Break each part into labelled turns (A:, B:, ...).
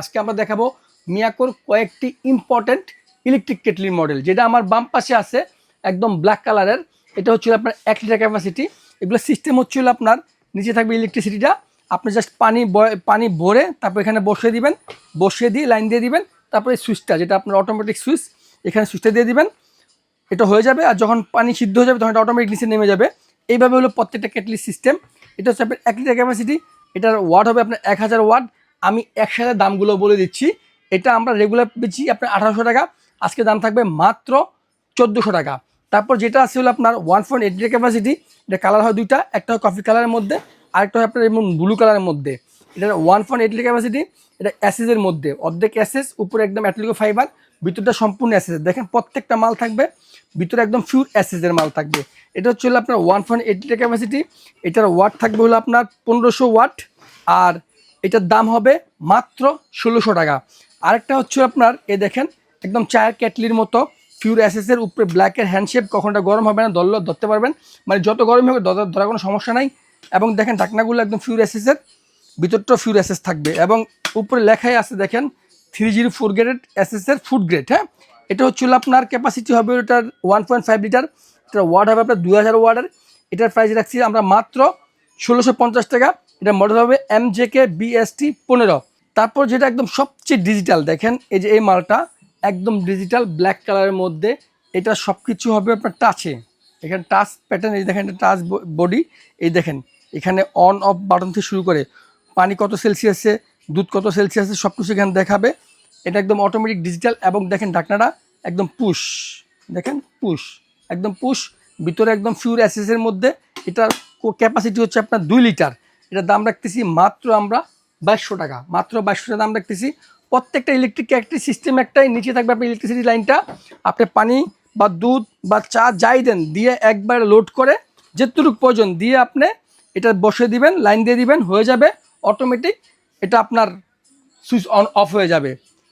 A: আজকে আমরা দেখাবো মিয়াকোর কয়েকটি ইম্পর্ট্যান্ট ইলেকট্রিক কেটলির মডেল যেটা আমার বাম পাশে আছে, একদম ব্ল্যাক কালারের এটা হচ্ছিল আপনার এক লিটার ক্যাপাসিটি এগুলো সিস্টেম হচ্ছিল আপনার, নিচে থাকবে ইলেকট্রিসিটিটা আপনি জাস্ট পানি পানি ভরে তারপর এখানে বসিয়ে দিবেন। বসিয়ে দিয়ে লাইন দিয়ে দিবেন। তারপরে সুইচটা যেটা আপনার অটোমেটিক সুইচ এখানে সুইচটা দিয়ে দিবেন। এটা হয়ে যাবে আর যখন পানি সিদ্ধ হয়ে যাবে, তখন এটা অটোমেটিক নিচে নেমে যাবে। এইভাবে হলো প্রত্যেকটা কেটলি সিস্টেম এটা হচ্ছে আপনার এক লিটার ক্যাপাসিটি এটার ওয়াট হবে আপনার এক হাজার ওয়াট আমি একসাথে দামগুলো বলে দিচ্ছি। এটা আমরা রেগুলার বেচি আপনার আঠারোশো টাকা, আজকে দাম থাকবে মাত্র চোদ্দোশো টাকা। তারপর যেটা আছে হলো আপনার ওয়ান পয়েন্ট এইট ক্যাপাসিটি এটা কালার হয় দুইটা, একটা হয় কফি কালারের মধ্যে, আরেকটা হয় আপনার এমন ব্লু কালারের মধ্যে। এটা ওয়ান পয়েন্ট এইট ক্যাপাসিটি এটা অ্যাসেসের মধ্যে। অর্ধেক অ্যাসেস উপরে একদম অ্যাটলিকো ফাইবার ভিতরটা সম্পূর্ণ অ্যাসেস দেখেন প্রত্যেকটা মাল থাকবে, ভিতরে একদম ফিউর অ্যাসেসের মাল থাকবে। এটা হচ্ছে হলো আপনার ওয়ান পয়েন্ট এইট ক্যাপাসিটি এটার ওয়াট থাকবে হলো আপনার পনেরোশো ওয়াট আর এটার দাম হবে মাত্র ষোলোশো টাকা। আরেকটা হচ্ছে আপনার, এ দেখেন, একদম চায়ের ক্যাটলির মতো ফিউর অ্যাসেসের উপরে ব্ল্যাকের হ্যান্ডশেপ কখনটা গরম হবে না দল্ল ধরতে পারবেন। মানে যত গরম হবে ধরা- ধরার কোনো সমস্যা নাই। এবং দেখেন, ঢাকনাগুলো একদম ফিউর অ্যাসেসের ভিতরটাও ফিউর অ্যাসেস থাকবে। এবং উপরে লেখাই আছে, দেখেন থ্রি জিরো ফোর গ্রেড অ্যাসেসের ফুড গ্রেড হ্যাঁ? এটা হচ্ছে আপনার ক্যাপাসিটি হবে ওটার ওয়ান পয়েন্ট ফাইভ লিটার এটার ওয়ার্ড হবে আপনার দুই হাজার ওয়ার্ডের এটার প্রাইস রাখছি আমরা মাত্র ষোলোশো পঞ্চাশ টাকা। এটার মডেল হবে এম জে কে বিএসটি পনেরো। তারপর যেটা একদম সবচেয়ে ডিজিটাল দেখেন, এই যে এই মালটা একদম ডিজিটাল ব্ল্যাক কালারের মধ্যে। এটা সব কিছু হবে আপনার টাচে এখানে টাচ প্যাটার্ন এই দেখেন টাচ বডি এই দেখেন, এখানে অন অফ বাটন থেকে শুরু করে পানি কত সেলসিয়াসে দুধ কত সেলসিয়াসে সব কিছু এখানে দেখাবে। এটা একদম অটোমেটিক ডিজিটাল এবং দেখেন ঢাকনাটা একদম পুশ দেখেন পুশ একদম পুশ ভিতরে একদম ফিউর অ্যাসেসের মধ্যে। এটার ক্যাপাসিটি হচ্ছে আপনার দুই লিটার এটার দাম রাখতেছি মাত্র আমরা বাইশশো টাকা। মাত্র বাইশশো টাকা দাম রাখতেছি। প্রত্যেকটা ইলেকট্রিক একটি সিস্টেম একটাই, নিচে থাকবে আপনার ইলেকট্রিসিটি লাইনটা আপনি পানি বা দুধ বা চা যাই দেন, দিয়ে একবার লোড করে যেটুকু প্রয়োজন দিয়ে আপনি এটা বসে দিবেন লাইন দিয়ে দিবেন, হয়ে যাবে অটোমেটিক এটা আপনার সুইচ অন অফ হয়ে যাবে।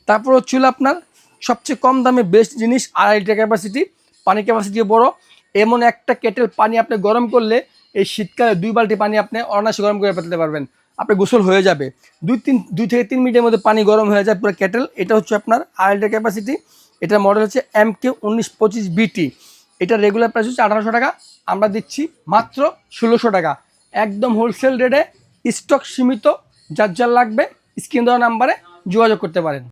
A: তারপর হচ্ছিল আপনার সবচেয়ে কম দামে বেস্ট জিনিস আড়াই লিটার ক্যাপাসিটি পানি ক্যাপাসিটি বড়। এমন একটা কেটেল পানি আপনি গরম করলে এই শীতকালে দুই বালতি পানি আপনি অনায়াসে গরম করে ফেলতে পারবেন। আপনি গোসল হয়ে যাবে। দুই তিন, দুই থেকে তিন মিনিটের মধ্যে পানি গরম হয়ে যায় পুরো ক্যাটেল এটা হচ্ছে আপনার আড়াই লিটার ক্যাপাসিটি এটার মডেল হচ্ছে এম কে উনিশ পঁচিশ বিটি এটা রেগুলার প্রাইস হচ্ছে আঠারোশো টাকা। আমরা দিচ্ছি মাত্র ষোলোশো টাকা। একদম হোলসেল রেটে স্টক সীমিত। যার যার লাগবে স্ক্রিন দেওয়া নাম্বারে যোগাযোগ করতে পারেন।